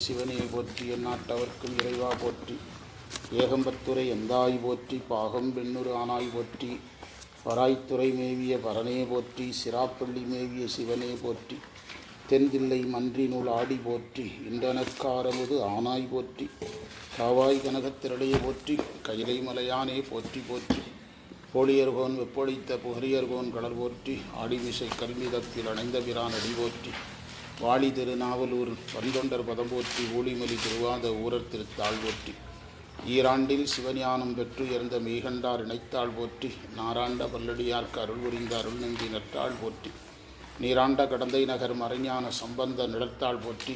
சிவனே போற்றி எந்நாட்டவர்க்கும் இறைவா போற்றி. ஏகம்பத்துறை எந்தாய் போற்றி பாகம் பெண்ணுறு ஆனாய் போற்றி. பராய்த்துறை மேவிய பரனே போற்றி சிராப்பள்ளி மேவிய சிவனே போற்றி. தென்தில்லை மன்றி நூல் ஆடி போற்றி இன்றனற்காரமுது ஆனாய் போற்றி. காவாய் கனகத்திரளையே போற்றி கைலை மலையானே போற்றி போற்றி. போலியர்கோன் வெப்பொழித்த புகரியர்கோன் கடல் போற்றி ஆடிவிசை கல்மிதத்தில் அணைந்த பிரான் அடி போற்றி. வாளி திருநாவலூர் பந்தொண்டர் பதம்போற்றி ஊழிமொழி ஊழிமலி திருவாத ஊரர் திருத்தாள் போற்றி. ஈராண்டில் சிவஞானம் பெற்று இறந்த மெய்கண்டார் இணைத்தாள் போற்றி. நாராண்ட பல்லடியார்க்கு அருள் புரிந்த அருள் நம்பி நற்றாள் போற்றி. நீராண்ட கடந்தை நகர் மறைஞான சம்பந்த நிலத்தாள் போற்றி.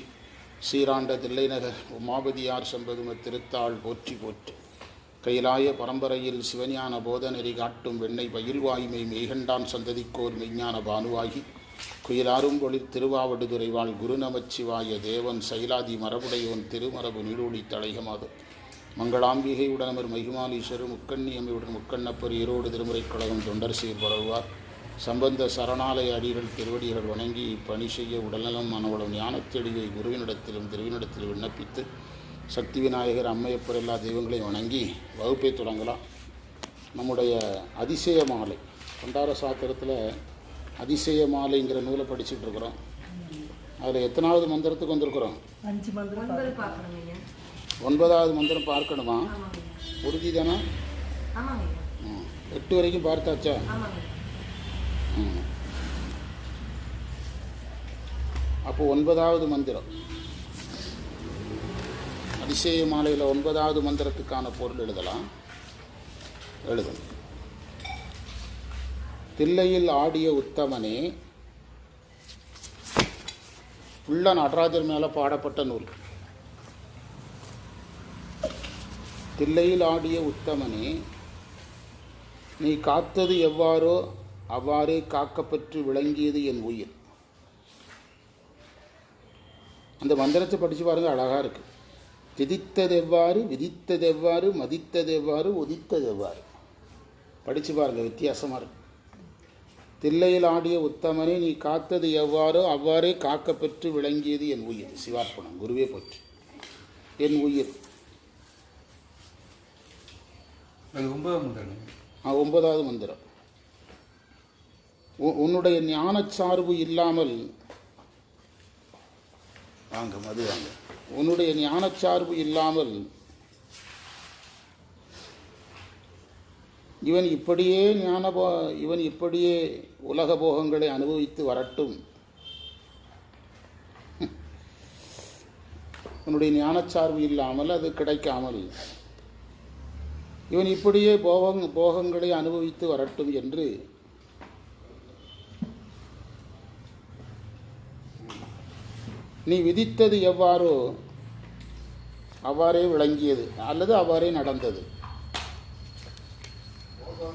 சீராண்ட தில்லை நகர் உமாபதியார் செம்பதும திருத்தாள் போற்றி போற்றி. கைலாய பரம்பரையில் சிவஞான போதநெறி காட்டும் வெண்ணை பயில்வாய்மை மெய்கண்டான் சந்ததிக்கோர் மெய்ஞான பானுவாகி. குயிலாரும் பொழில் திருவாவடுதுறை வாழ் குரு நமச்சிவாய தேவன் சைலாதி மரபுடையோன் திருமரபு நீடூழி தலைகமாது. மங்களாம்பிகை உடனமர் மகிமாலீஸ்வரர் முக்கண்ணியமையுடன் முக்கண்ணப்பர் ஈரோடு திருமுறைக் கழகம் தொண்டர் சீர் பரவுவார். சம்பந்த சரணாலய அடிகள் திருவடிகள் வணங்கி இப்பணி செய்ய உடல்நலம் மனவளம் ஞானத்தெளிவை குருவினிடத்திலும் திருவினிடத்திலும் விண்ணப்பித்து சக்தி விநாயகர் அம்மையப்பர் எல்லா தெய்வங்களையும் வணங்கி வகுப்பை தொடங்கலாம். நம்முடைய அதிசய மாலை கொண்டார சாத்திரத்தில் அதிசய மாலைங்கிற நூலை படிச்சுட்டு இருக்கிறோம் அதில் எத்தனாவது மந்திரத்துக்கு வந்திருக்கிறோம்? ஒன்பதாவது மந்திரம் பார்க்கணுமா? ஆமாங்க. உறுதி தானே எட்டு வரைக்கும் பார்த்தாச்சா. அப்போ ஒன்பதாவது மந்திரம். அதிசய மாலையில் ஒன்பதாவது மந்திரத்துக்கான பொருள் எழுதலாம். எழுதணும். தில்லையில் ஆடிய உத்தமனே உள்ள நடராஜர் மேலே பாடப்பட்ட நூல். தில்லையில் ஆடிய உத்தமனே நீ காத்தது எவ்வாறோ அவ்வாறே காக்கப்பெற்று விளங்கியது என் உயிர். அந்த மந்திரத்தை படித்து பாருங்க அழகாக இருக்கு. திதித்தது எவ்வாறு விதித்தது எவ்வாறு மதித்தது எவ்வாறு உதித்தது எவ்வாறு? படித்து பாருங்க வித்தியாசமாக இருக்கு. தில்லையில் ஆடிய உத்தமனை நீ காத்தது எவ்வாறோ? அவ்வாறே காக்கப்பெற்று விளங்கியது என் உயிர். சிவார்ப்பணம். குருவே போற்றி. என் உயிர். ஒன்பதாவது மந்திரம். உன்னுடைய ஞானச்சார்பு இல்லாமல் வாங்க மது வாங்க. உன்னுடைய ஞானச்சார்பு இல்லாமல் இவன் இப்படியே ஞானபோ இவன் இப்படியே உலக போகங்களை அனுபவித்து வரட்டும். உன்னுடைய ஞானச்சார்பு இல்லாமல் அது கிடைக்காமல் இவன் இப்படியே போகங் போகங்களை அனுபவித்து வரட்டும் என்று நீ விதித்தது எவ்வாறோ அவ்வாறே விளங்கியது அல்லது அவ்வாறே நடந்தது.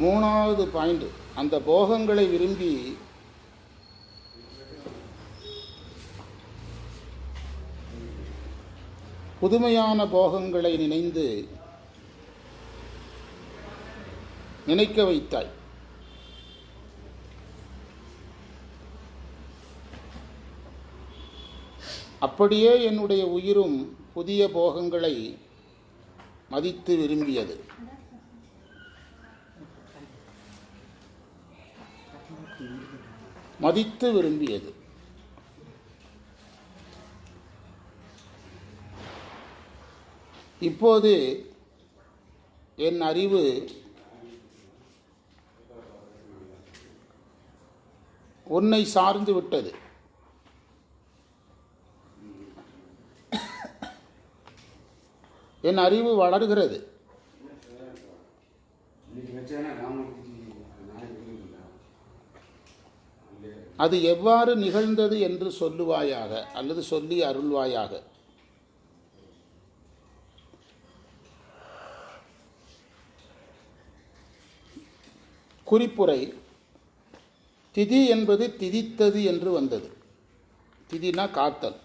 மூணாவது பாயிண்ட் அந்த போகங்களை விரும்பி புதுமையான போகங்களை நினைந்து நினைக்க வைத்தாய். அப்படியே என்னுடைய உயிரும் புதிய போகங்களை மதித்து விரும்பியது. மதித்து விரும்பியது. இப்போது என் அறிவு உன்னை சார்ந்து விட்டது. என் அறிவு வளர்கிறது. அது எவ்வாறு நிகழ்ந்தது என்று சொல்லுவாயாக அல்லது சொல்லி அருள்வாயாக? குறிப்புரை திதி என்பது திதித்தது என்று வந்தது. திதினா காத்தல்.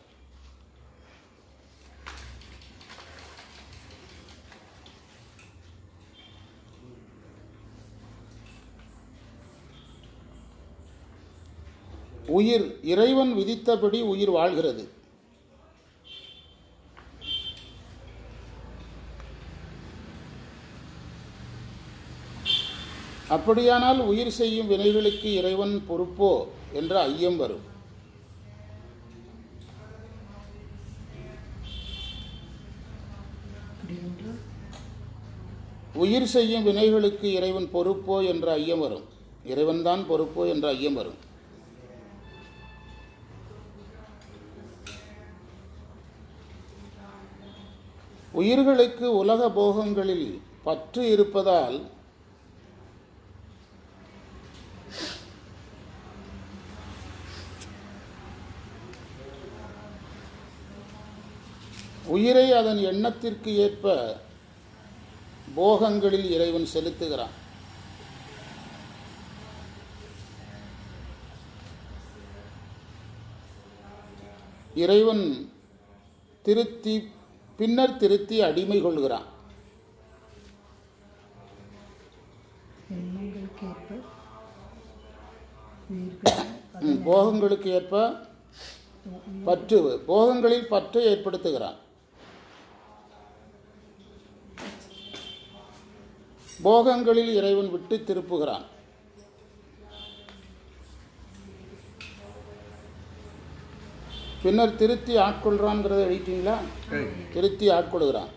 உயிர் இறைவன் விதித்தபடி உயிர் வாழ்கிறது. அப்படியானால் உயிர் செய்யும் வினைகளுக்கு இறைவன் பொறுப்போ என்ற ஐயம் வரும். உயிர் செய்யும் வினைகளுக்கு இறைவன் பொறுப்போ என்ற ஐயம் வரும். இறைவன்தான் பொறுப்போ என்ற ஐயம் வரும். உயிர்களுக்கு உலக போகங்களில் பற்று இருப்பதால் உயிரை அதன் எண்ணத்திற்கு ஏற்ப போகங்களில் இறைவன் செலுத்துகிறான். இறைவன் திருத்தி பின்னர் திருத்தி அடிமை கொள்கிறான் போகங்களுக்கு ஏற்ப பற்று போகங்களில் பற்றை ஏற்படுத்துகிறான். போகங்களில் இறைவன் விட்டு திருப்புகிறான். பின்னர் திருத்தி ஆட்கொள்றான்றதை எழுதிட்டீங்களா? திருத்தி ஆட்கொள்கிறான்.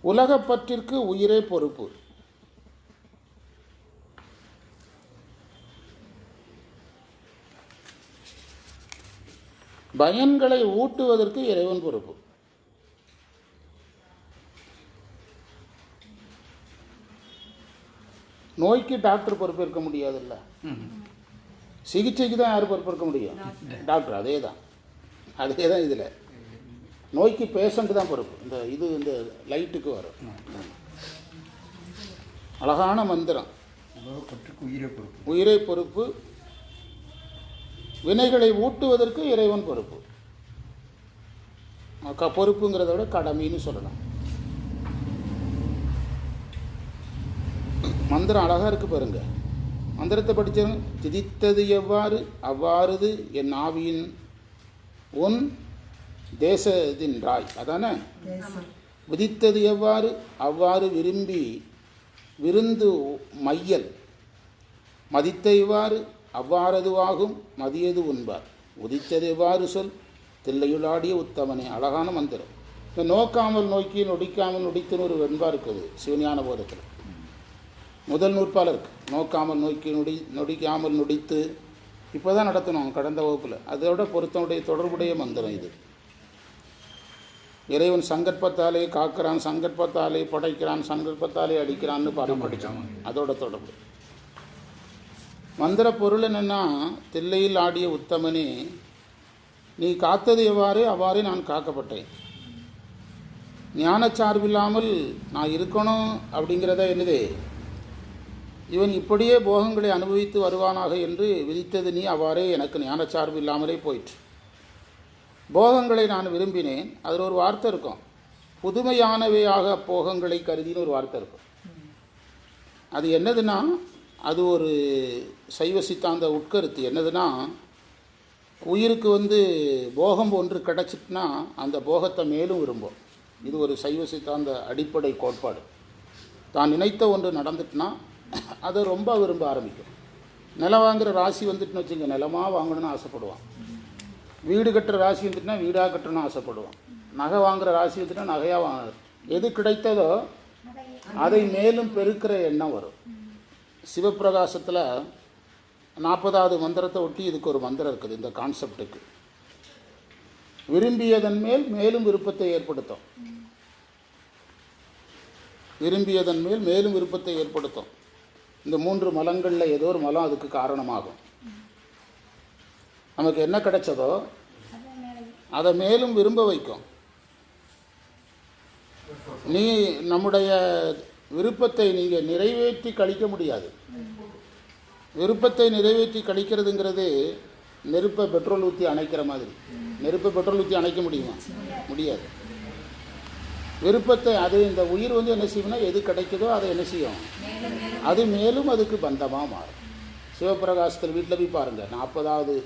உலகப்பற்றிற்கு உயிரே பொறுப்பு. பயன்களை ஊட்டுவதற்கு இறைவன் பொறுப்பு. நோய்க்கு டாக்டர் பொறுப்பேற்க முடியாதுல்ல. சிகிச்சைக்கு தான் யார் பொறுப்பேற்க முடியும்? டாக்டர். அதே தான். அதே தான் இதில். நோய்க்கு பேஷண்ட் தான் பொறுப்பு. இந்த இது இந்த லைட்டுக்கு வரும். அழகான மந்திரம். உயிரை பொறுப்பு. உயிரை பொறுப்பு. வினைகளை ஊட்டுவதற்கு இறைவன் பொறுப்பு. க பொறுப்புங்கிறத விட கடமைன்னு சொல்லலாம். மந்திரம் அழகாக இருக்கு பாருங்க. மந்திரத்தை படித்தவங்க திதித்தது எவ்வாறு? அவ்வாறுது என் ஆவியின் உன் தேசத்தின் ராய். அதானே? விதித்தது எவ்வாறு? அவ்வாறு விரும்பி விருந்து மையல். மதித்த இவ்வாறு? அவ்வாறதுவாகும் மதியது உண்பார். உதித்தது எவ்வாறு சொல்? தில்லையுளாடிய உத்தமனே. அழகான மந்திரம். இந்த நோக்காமல் நோக்கி நொடிக்காமல் நொடித்துன்னு ஒரு வெண்பா இருக்குது சிவஞான போதத்தில். முதல் நூற்பால் நோக்காமல் நோக்கி நொடி நொடிக்காமல் நொடித்து இப்போ தான் நடத்தணும் கடந்த வகுப்பில். அதோட பொருத்தனுடைய தொடர்புடைய மந்திரம் இது. இறைவன் சங்கற்பத்தாலே காக்கிறான் சங்கற்பத்தாலே படைக்கிறான் சங்கற்பத்தாலே அடிக்கிறான்னு பாடம் படித்தோம் அதோட தொடர்பு. மந்திர பொருள் என்னென்னா தில்லையில் ஆடிய உத்தமனே நீ காத்தது எவ்வாறு? அவ்வாறே நான் காக்கப்பட்டேன். ஞானச்சார்பில்லாமல் நான் இருக்கணும் அப்படிங்கிறத என்னது? இவன் இப்படியே போகங்களை அனுபவித்து வருவானாக என்று விதித்தது நீ அவ்வாறே எனக்கு ஞானச்சார்பு இல்லாமலே போயிற்று. போகங்களை நான் விரும்பினேன். அதில் ஒரு வார்த்தை இருக்கும். புதுமையானவையாக போகங்களை கருதின்னு ஒரு வார்த்தை இருக்கும். அது என்னதுன்னா அது ஒரு சைவ சித்தாந்த உட்கருத்து. என்னதுன்னா உயிருக்கு வந்து போகம் ஒன்று கிடச்சிட்டுனா அந்த போகத்தை மேலும் விரும்பும். இது ஒரு சைவ சித்தாந்த அடிப்படை கோட்பாடு. தான் நினைத்த ஒன்று நடந்துட்டுனா அதை ரொம்ப விரும்ப ஆரம்பிக்கும். நிலம் வாங்குற ராசி வந்துட்டுன்னு வச்சுங்க நிலமாக வாங்கணும்னு ஆசைப்படுவான். வீடு கட்டுற ராசி வந்துட்டுனா வீடாக கட்டணும்னு ஆசைப்படுவான். நகை வாங்குகிற ராசி வந்துட்டுனா நகையாக வாங்க. எது கிடைத்ததோ அதை மேலும் பெருக்கிற எண்ணம் வரும். சிவப்பிரகாசத்தில் நாற்பதாவது மந்திரத்தை ஒட்டி இதுக்கு ஒரு மந்திரம் இருக்குது இந்த கான்செப்டுக்கு. விரும்பியதன் மேல் மேலும் விருப்பத்தை ஏற்படுத்தும். விரும்பியதன் மேல் மேலும் விருப்பத்தை ஏற்படுத்தும். இந்த மூன்று மலங்களில் ஏதோ ஒரு மலம் அதுக்கு காரணமாகும். நமக்கு என்ன கிடைச்சதோ அதை மேலும் விரும்ப வைக்கும். நீ நம்முடைய விருப்பத்தை நீங்கள் நிறைவேற்றி கழிக்க முடியாது. விருப்பத்தை நிறைவேற்றி கழிக்கிறதுங்கிறது நெருப்பை பெட்ரோல் ஊற்றி அணைக்கிற மாதிரி. நெருப்பை பெட்ரோல் ஊற்றி அணைக்க முடியுமா? முடியாது. விருப்பத்தை அது இந்த உயிர் வந்து என்ன செய்யும்னா எது கிடைக்குதோ அதை என்ன செய்யும்? அது மேலும் அதுக்கு பந்தமாக மாறும். சிவபிரகாசத்தில் வீட்டில் போய் பாருங்கள் நாற்பதாவது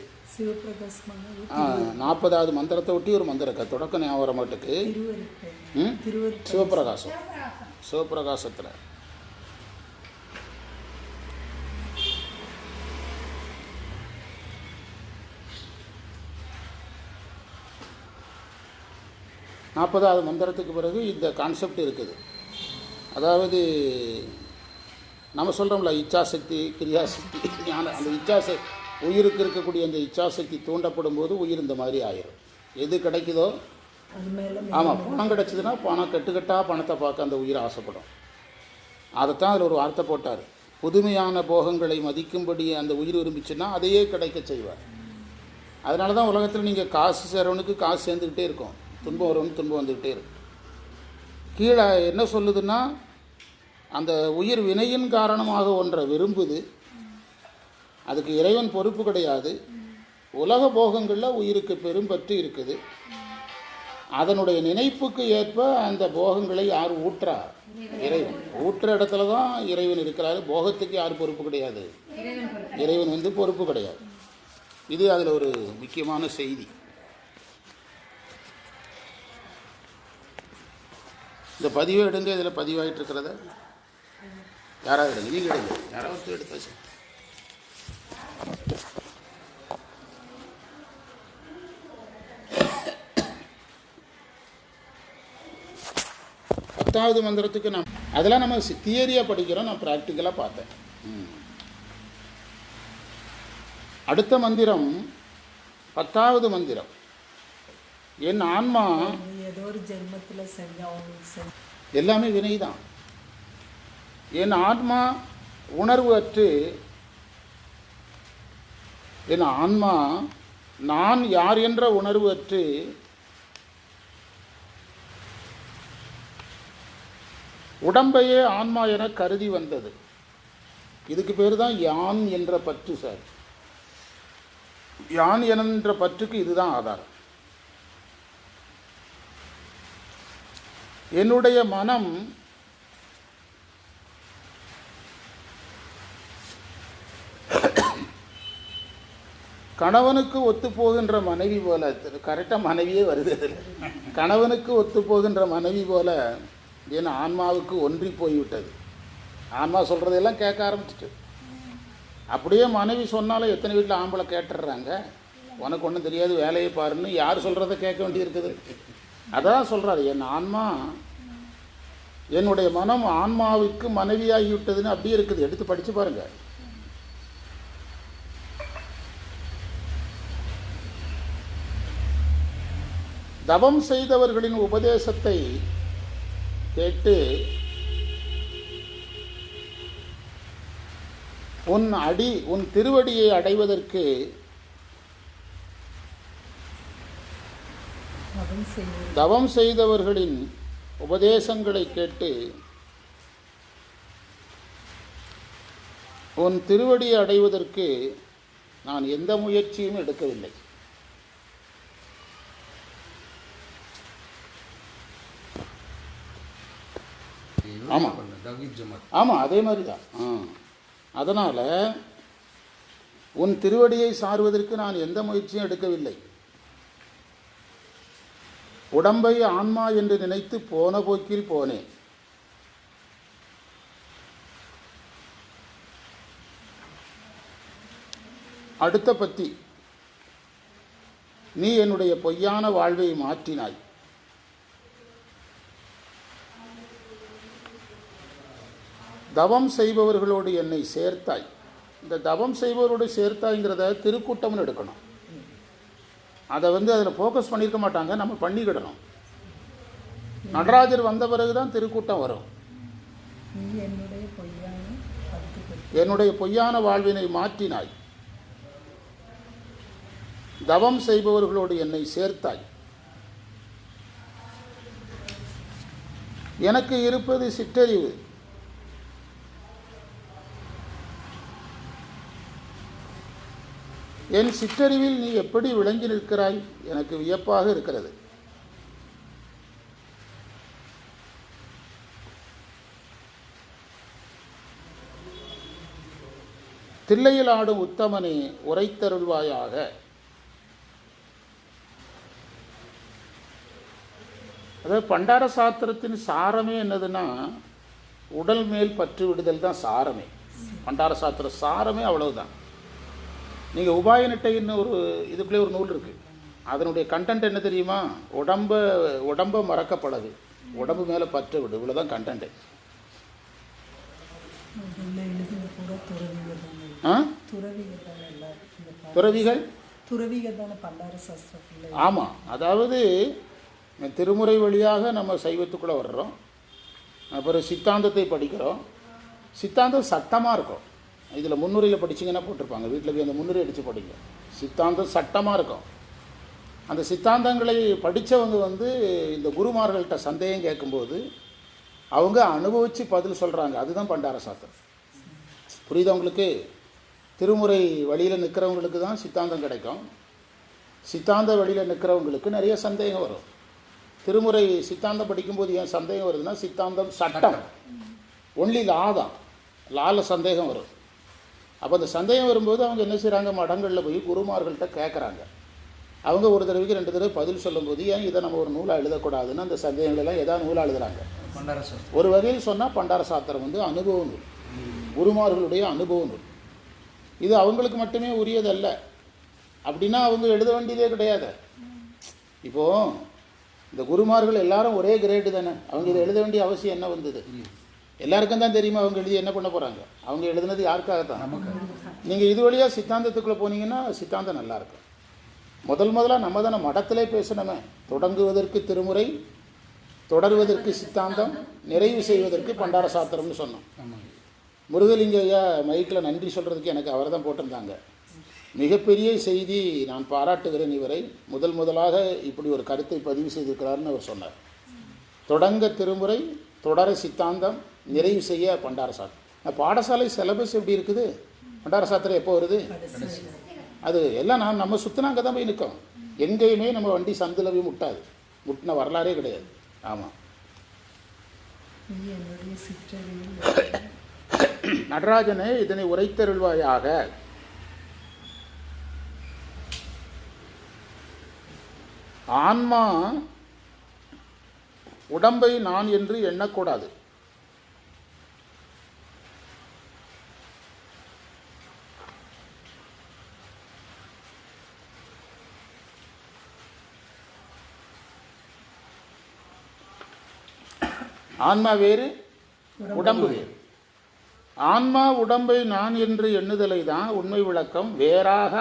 நாற்பதாவது மந்திரத்தை ஒட்டி ஒரு மந்திரம் இருக்கு. தொடக்கம் ஞாபகம் மாட்டுக்கு. சிவபிரகாசம். சிவபிரகாசத்தில். நாற்பதாவது மந்திரத்துக்கு பிறகு இந்த கான்செப்ட் இருக்குது. அதாவது நம்ம சொல்கிறோம்ல இச்சாசக்தி கிரியாசக்தி ஞான அந்த இச்சாச உயிருக்கு இருக்கக்கூடிய அந்த இச்சாசக்தி தூண்டப்படும் போது உயிர் இந்த மாதிரி ஆயிரும். எது கிடைக்குதோ ஆமாம் பணம் கிடச்சிதுன்னா பணம் கட்டுக்கட்டாக பணத்தை பார்க்க அந்த உயிர் ஆசைப்படும். அதைத்தான் அதில் ஒரு வார்த்தை போட்டார். புதுமையான போகங்களை மதிக்கும்படி அந்த உயிர் விரும்பிச்சுன்னா அதையே கிடைக்க செய்வார். அதனால தான் உலகத்தில் நீங்கள் காசு சேரவனுக்கு காசு சேர்ந்துக்கிட்டே இருக்கும். துன்பம் வரும் துன்பம் வந்துக்கிட்டே இருக்கு. கீழே என்ன சொல்லுதுன்னா அந்த உயிர் வினையின் காரணமாக ஒன்றை விரும்புது. அதுக்கு இறைவன் பொறுப்பு கிடையாது. உலக போகங்களில் உயிருக்கு பெரும்பற்று இருக்குது. அதனுடைய நினைப்புக்கு ஏற்ப அந்த போகங்களை யார் ஊற்றா? இறைவன். ஊற்ற இடத்துல தான் இறைவன் இருக்கிறாரு. போகத்துக்கு யார் பொறுப்பு கிடையாது? இறைவன் வந்து பொறுப்பு கிடையாது. இது அதில் ஒரு முக்கியமான செய்தி. இந்த பதிவை எடுங்க இதில் பதிவாகிட்டு இருக்கிறத யாராவது எடுங்க நீங்கள் எடுங்க. யாராவது எடுத்தாச்சு பத்தாவது மந்திரத்துக்கு நான் அதெல்லாம் நம்ம தியரியாக படிக்கிறோம் நான் ப்ராக்டிக்கலாக பார்த்தேன். அடுத்த மந்திரம் பத்தாவது மந்திரம். என் ஆன்மா ஒரு ஜென்மத்தில் செஞ்சவங்களுக்கு செஞ்ச எல்லாமே வினைதான் என் ஆன்மா உணர்வு அற்று என் ஆன்மா நான் யார் என்ற உணர்வு அற்று உடம்பையே ஆன்மா என கருதி வந்தது. இதுக்கு பேர் தான் யான் என்ற பற்று சார். யான் என்ற பற்றுக்கு இதுதான் ஆதாரம். என்னுடைய மனம் கணவனுக்கு ஒத்து போகின்ற மனைவி போல கரெக்டாக மனைவியே வருது அதில் கணவனுக்கு ஒத்து போகின்ற மனைவி போல என் ஆன்மாவுக்கு ஒன்றி போய்விட்டது. ஆன்மா சொல்கிறதெல்லாம் கேட்க ஆரம்பிச்சிட்டு. அப்படியே மனைவி சொன்னாலும் எத்தனை வீட்டில் ஆம்பளை கேட்டுடுறாங்க? உனக்கு ஒன்றும் தெரியாது வேலையை பாருன்னு யார் சொல்கிறத கேட்க வேண்டியிருக்குது? அதான் சொல்கிறாரு என் ஆன்மா என்னுடைய மனம் ஆன்மாவுக்கு மனைவியாகிவிட்டதுன்னு அப்படியே இருக்குது. எடுத்து படித்து பாருங்கள் தவம் செய்தவர்களின் உபதேசத்தை கேட்டு உன் அடி உன் திருவடியை அடைவதற்கு தவம் செய்தவர்களின் உபதேசங்களை கேட்டு உன் திருவடியை அடைவதற்கு நான் எந்த முயற்சியும் எடுக்கவில்லை. ஆமா. ஆமாம் அதே மாதிரி தான் ஆ. அதனால் உன் திருவடியை சார்வதற்கு நான் எந்த முயற்சியும் எடுக்கவில்லை. உடம்பை ஆன்மா என்று நினைத்து போன போக்கில் போனேன். அடுத்த பத்தி. நீ என்னுடைய பொய்யான வாழ்வை மாற்றினாய். தவம் செய்பவர்களோடு என்னை சேர்த்தாய். இந்த தவம் செய்பவரோடு சேர்த்தாய்ங்கிறத திருக்கூட்டம்னு எடுக்கணும். அதை வந்து அதில் ஃபோக்கஸ் பண்ணியிருக்க மாட்டாங்க நம்ம பண்ணிக்கிடணும். நடராஜர் வந்த பிறகு தான் திருக்கூட்டம் வரும். என்னுடைய பொய்யான வாழ்வினை மாற்றினாய். தவம் செய்பவர்களோடு என்னை சேர்த்தாய். எனக்கு இருப்பது சிற்றறிவு. என் சிற்றறிவில் நீ எப்படி விளங்கி நிற்கிறாய்? எனக்கு வியப்பாக இருக்கிறது. தில்லையில் ஆடும் உத்தமனே உரைத்தருள்வாயாக. அதாவது பண்டார சாத்திரத்தின் சாரமே என்னதுன்னா உடல் மேல் பற்று விடுதல் தான் சாரமே. பண்டார சாத்திர சாரமே அவ்வளவுதான். நீங்கள் உபாய நிட்டைன்னு ஒரு இதுக்குள்ளே ஒரு நூல் இருக்குது அதனுடைய கண்டென்ட் என்ன தெரியுமா? உடம்ப உடம்ப மறக்கப்படாது. உடம்பு மேலே பற்று விடு. இவ்வளோதான் கண்டென்ட்டு துறவிகள் ஆமாம் அதாவது திருமுறை வழியாக நம்ம சைவத்துக்குள்ளே வர்றோம். அப்புறம் சித்தாந்தத்தை படிக்கிறோம். சித்தாந்தம் சட்டமாக இருக்கும். இதில் முன்னுரையில் படிச்சீங்கன்னா போட்டிருப்பாங்க. வீட்டில் போய் அந்த முன்னுரை அடித்து படிங்க. சித்தாந்தம் சட்டமாக இருக்கும். அந்த சித்தாந்தங்களை படித்தவங்க வந்து இந்த குருமார்கள்ட்ட சந்தேகம் கேட்கும்போது அவங்க அனுபவித்து பதில் சொல்கிறாங்க அதுதான் பண்டார சாஸ்திரம். புரியுதா உங்களுக்கு? திருமுறை வழியில் நிற்கிறவங்களுக்கு தான் சித்தாந்தம் கிடைக்கும். சித்தாந்த வழியில் நிற்கிறவங்களுக்கு நிறைய சந்தேகம் வரும். திருமுறை சித்தாந்தம் படிக்கும்போது ஏன் சந்தேகம் வருதுன்னா சித்தாந்தம் சட்டம். ஒன்லி லா தான். லாவில் சந்தேகம் வரும். அப்போ அந்த சந்தேகம் வரும்போது அவங்க என்ன செய்கிறாங்க மடங்களில் போய் குருமார்கள்ட்ட கேட்குறாங்க அவங்க ஒரு தடவைக்கு ரெண்டு தடவை பதில் சொல்லும்போது ஏன் இதை நம்ம ஒரு நூலாக எழுதக்கூடாதுன்னு அந்த சந்தேகங்களெல்லாம் ஏதாவது நூலாக சாஸ்திரம். ஒரு வகையில் சொன்னால் பண்டார சாத்திரம் வந்து அனுபவ நூல். குருமார்களுடைய அனுபவ நூல். இது அவங்களுக்கு மட்டுமே உரியதல்ல. அப்படின்னா அவங்க எழுத வேண்டியதே கிடையாது. இப்போ இந்த குருமார்கள் எல்லாரும் ஒரே கிரேடு தானே. அவங்க இதை எழுத வேண்டிய அவசியம் என்ன வந்தது? எல்லாருக்கும் தான் தெரியுமா அவங்க எழுதி என்ன பண்ண போகிறாங்க அவங்க எழுதுனது யாருக்காக தான் நீங்கள் இது வழியாக சித்தாந்தத்துக்குள்ளே போனீங்கன்னா சித்தாந்தம் நல்லா இருக்கும். முதல் முதலாக நம்ம தானே மடத்திலே பேசணுமே. தொடங்குவதற்கு திருமுறை தொடர்வதற்கு சித்தாந்தம் நிறைவு செய்வதற்கு பண்டார சாத்திரம்னு சொன்னோம். முருகலிங்க ஐயா மைக்கில் நன்றி சொல்கிறதுக்கு எனக்கு அவர் தான் போட்டிருந்தாங்க. மிகப்பெரிய செய்தி நான் பாராட்டுகிறேன் இவரை. முதல் முதலாக இப்படி ஒரு கருத்தை பதிவு செய்திருக்கிறார்னு அவர் சொன்னார். தொடங்க திருமுறை தொடர சித்தாந்தம் நிறைவு செய்ய பண்டார பாடசாலை சிலபஸ் எப்படி இருக்குது? பண்டார சாத்திரம் எப்போ வருது? அது எல்லாம் நான் நம்ம சுற்றினா அங்கே தான் போய் நிற்கும். எங்கேயுமே நம்ம வண்டி சந்தில் போய் முட்டாது. முட்டின வரலாறே கிடையாது. ஆமாம் நடராஜனே இதனை உரைத்தருள்வாயாக. ஆன்மா உடம்பை நான் என்று எண்ணக்கூடாது. ஆன்மா வேறு உடம்பு வேறு. ஆன்மா உடம்பை நான் என்று எண்ணுதலை தான் உண்மை விளக்கம். வேறாக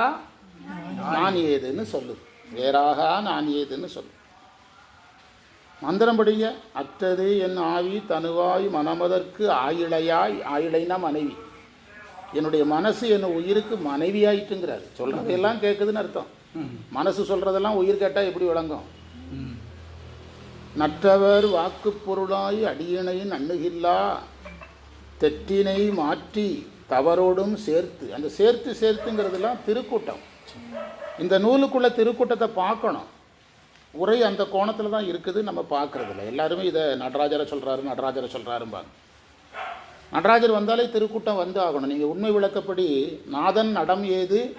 நான் ஏதுன்னு சொல்லுது. வேறாக நான் ஏதுன்னு சொல்லு மந்திரம் படிங்க. அற்றது என் ஆவி தனுவாய் மனமதற்கு ஆயிழையாய் ஆயிழைனா மனைவி. என்னுடைய மனசு என் உயிருக்கு மனைவி ஆயிட்டுங்கிறாரு சொல்றதெல்லாம் கேட்குதுன்னு அர்த்தம். மனசு சொல்றதெல்லாம் உயிர் கேட்டால் எப்படி விளங்கும்? நற்றவர் வாக்குப் பொருளாய் அடியினை நண்ணுகில்லா தெற்றினை மாற்றி தவறோடும் சேர்த்து. அந்த சேர்த்து சேர்த்துங்கிறதுலாம் திருக்கூட்டம். இந்த நூலுக்குள்ள திருக்கூட்டத்தை பார்க்கணும். உரை அந்த கோணத்தில் தான் இருக்குது நம்ம பார்க்கறதில்ல. எல்லாருமே இதை நடராஜரை சொல்கிறாரு நடராஜரை சொல்கிறாரும்பாங்க நடராஜர் வந்தாலே திருக்கூட்டம் வந்து ஆகணும். நீங்கள் உண்மை விளக்கப்படி நாதன் நடம் ஏது?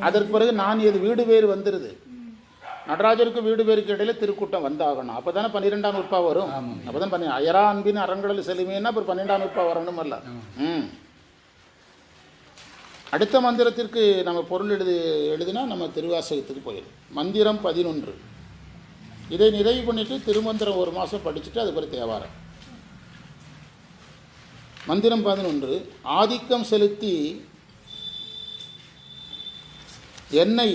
அதற்கு பிறகு நான் ஏது? வீடு வேறு வந்துடுது நடராஜருக்கு வீடு பேருக்கு இடையில திருக்கூட்டம் வந்தாகணும். அப்போ தானே பன்னிரெண்டாம் நூற்பா வரும். அப்போ தான் பண்ணி அயரா அன்பின் அறங்கடல் செலுமைன்னா அப்புறம் பன்னிரெண்டாம் நூற்பா வரணும் அல்ல ம். அடுத்த மந்திரத்திற்கு நம்ம பொருள் எழுதி எழுதினா நம்ம திருவாசகத்துக்கு போயிடும். மந்திரம் பதினொன்று. இதை நிறைவு பண்ணிட்டு திருமந்திரம் ஒரு மாதம் படிச்சுட்டு அது பிறகு தேவாரம். மந்திரம் பதினொன்று. ஆதிக்கம் செலுத்தி என்னை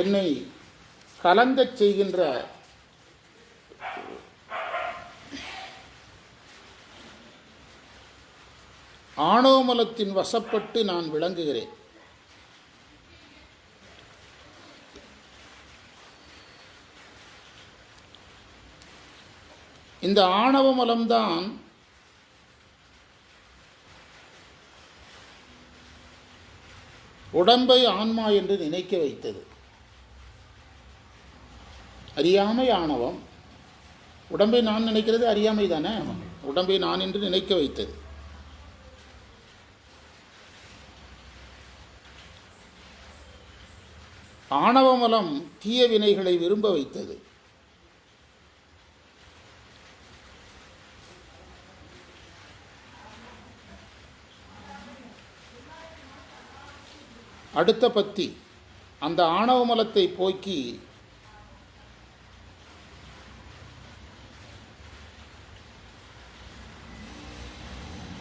என்னை கலங்கச் செய்கின்ற ஆணவமலத்தின் வசப்பட்டு நான் விளங்குகிறேன். இந்த ஆணவ மலம்தான் உடம்பை ஆன்மா என்று நினைக்க வைத்தது. அறியாமை ஆணவம் உடம்பை நான் நினைக்கிறது அறியாமை தானே உடம்பை நான் என்று நினைக்க வைத்தது. ஆணவமலம் தீய வினைகளை விரும்ப வைத்தது. அடுத்த பத்தி அந்த ஆணவமலத்தை போக்கி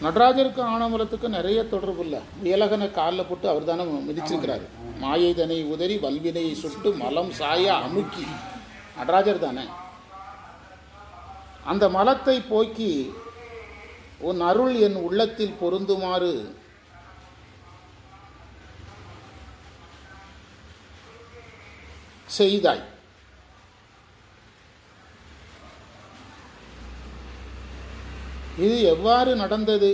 நடராஜருக்கு ஆணவமலத்துக்கு நிறைய தொடர்பு இல்லை. வியலகனை காலில் போட்டு அவர் தானே மிதிச்சிருக்கிறாரு மாயை தனை உதறி வல்வினையை சுட்டு மலம் சாய அமுக்கி. நடராஜர் தானே? அந்த மலத்தை போக்கி உன் அருள் என் உள்ளத்தில் பொருந்துமாறு செய்தாய். இது எவ்வாறு நடந்தது?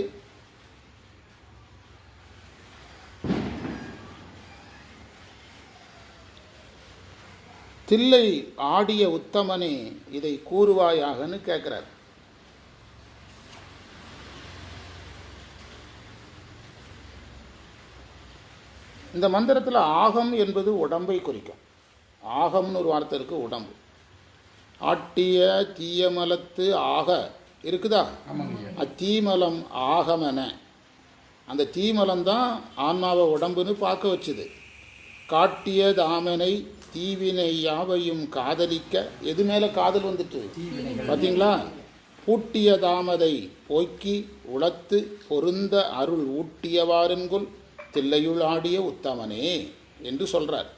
தில்லை ஆடிய உத்தமனே இதை கூறுவாயாகன்னு கேட்குறார் இந்த மந்திரத்தில் ஆகம் என்பது உடம்பை குறிக்கும். ஆகம்னு ஒரு வார்த்தை இருக்குது உடம்பு. ஆட்டிய தீயமலத்து ஆக இருக்குதா? அத்தீமலம் ஆகமென. அந்த தீமலம் தான் ஆன்மாவை உடம்புன்னு பார்க்க வச்சுது. காட்டிய தாமனை தீவினை யாவையும் காதலிக்க. எது மேலே காதல் வந்துட்டு? பார்த்தீங்களா பூட்டிய தாமதை போக்கி உளத்து பொருந்த அருள் ஊட்டியவாரென்குள் தில்லையுள் ஆடிய உத்தமனே என்று சொல்கிறார்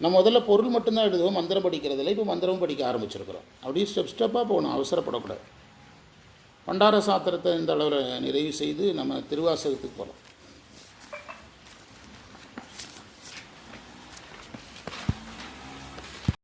நம்ம முதல்ல பொருள் மட்டும்தான் எழுதுவோம் மந்திரம் படிக்கிறதில்ல இப்போ மந்திரமும் படிக்க ஆரம்பிச்சிருக்கிறோம். அப்படியே ஸ்டெப் ஸ்டெப்பாக போகணும் அவசரப்படக்கூடாது. பண்டார சாத்திரத்தை இந்த அளவில் நிறைவு செய்து நம்ம திருவாசகத்துக்கு போகலாம்.